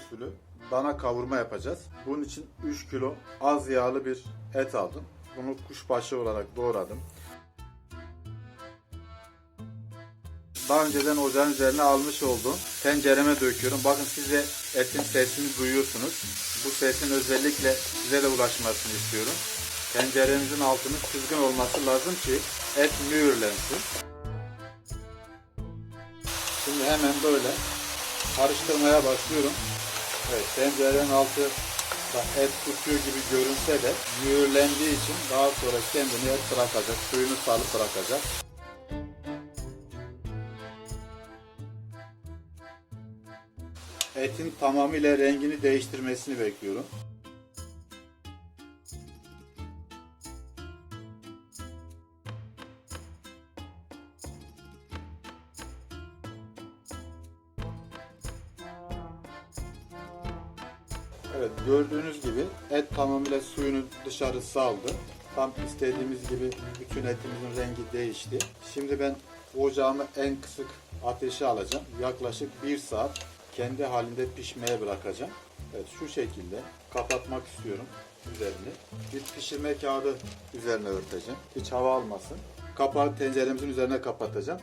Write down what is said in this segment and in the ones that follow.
usulü dana kavurma yapacağız. Bunun için 3 kilo az yağlı bir et aldım. Bunu kuşbaşı olarak doğradım. Daha önceden ocağın üzerine almış olduğum tencereme döküyorum. Bakın siz de etin sesini duyuyorsunuz. Bu sesin özellikle size de ulaşmasını istiyorum. Tenceremizin altının kızgın olması lazım ki et mühürlensin. Şimdi hemen böyle karıştırmaya başlıyorum. Evet tencerenin altı et tutuyor gibi görünse de mühürlendiği için daha sonra kendini et bırakacak, suyunu salıp bırakacak. Etin tamamıyla rengini değiştirmesini bekliyorum. Evet gördüğünüz gibi et tamamıyla suyunu dışarı saldı. Tam istediğimiz gibi bütün etimizin rengi değişti. Şimdi ben ocağımı en kısık ateşe alacağım. Yaklaşık bir saat kendi halinde pişmeye bırakacağım. Evet şu şekilde kapatmak istiyorum üzerini. Bir pişirme kağıdı üzerine örteceğim. Hiç hava almasın. Kapağı tenceremizin üzerine kapatacağım.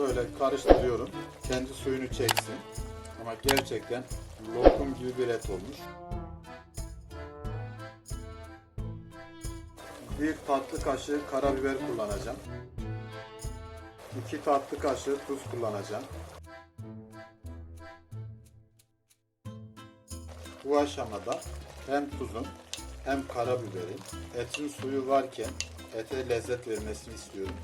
Böyle karıştırıyorum. Kendi suyunu çeksin. Ama gerçekten lokum gibi bir et olmuş. Bir tatlı kaşığı karabiber kullanacağım. İki tatlı kaşığı tuz kullanacağım. Bu aşamada hem tuzun hem karabiberin etin suyu varken ete lezzet vermesini istiyorum.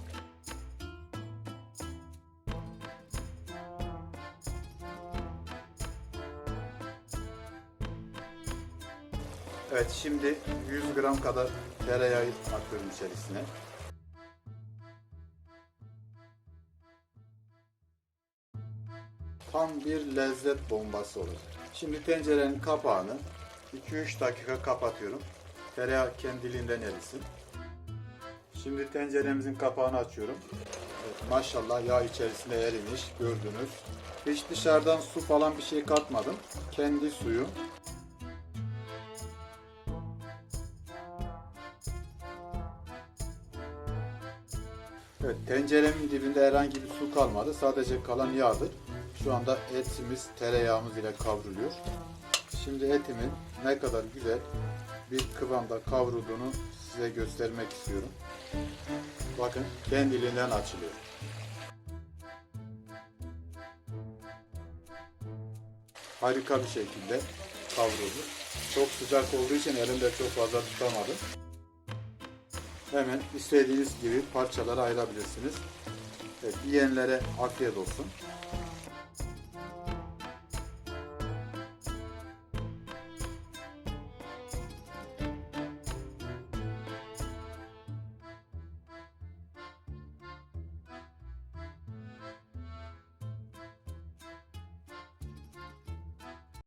Evet şimdi 100 gram kadar tereyağı atıyorum içerisine. Tam bir lezzet bombası olacak. Şimdi tencerenin kapağını 2-3 dakika kapatıyorum. Tereyağı kendiliğinden erisin. Şimdi tenceremizin kapağını açıyorum. Evet, maşallah yağ içerisinde erimiş gördünüz. Hiç dışarıdan su falan bir şey katmadım. Kendi suyu. Evet, tenceremin dibinde herhangi bir su kalmadı. Sadece kalan yağdır. Şu anda etimiz tereyağımız ile kavruluyor. Şimdi etimin ne kadar güzel bir kıvamda kavrulduğunu size göstermek istiyorum. Bakın kendiliğinden açılıyor. Harika bir şekilde kavruldu. Çok sıcak olduğu için elimde çok fazla tutamadım. Hemen istediğiniz gibi parçalara ayırabilirsiniz. Evet, yiyenlere afiyet olsun.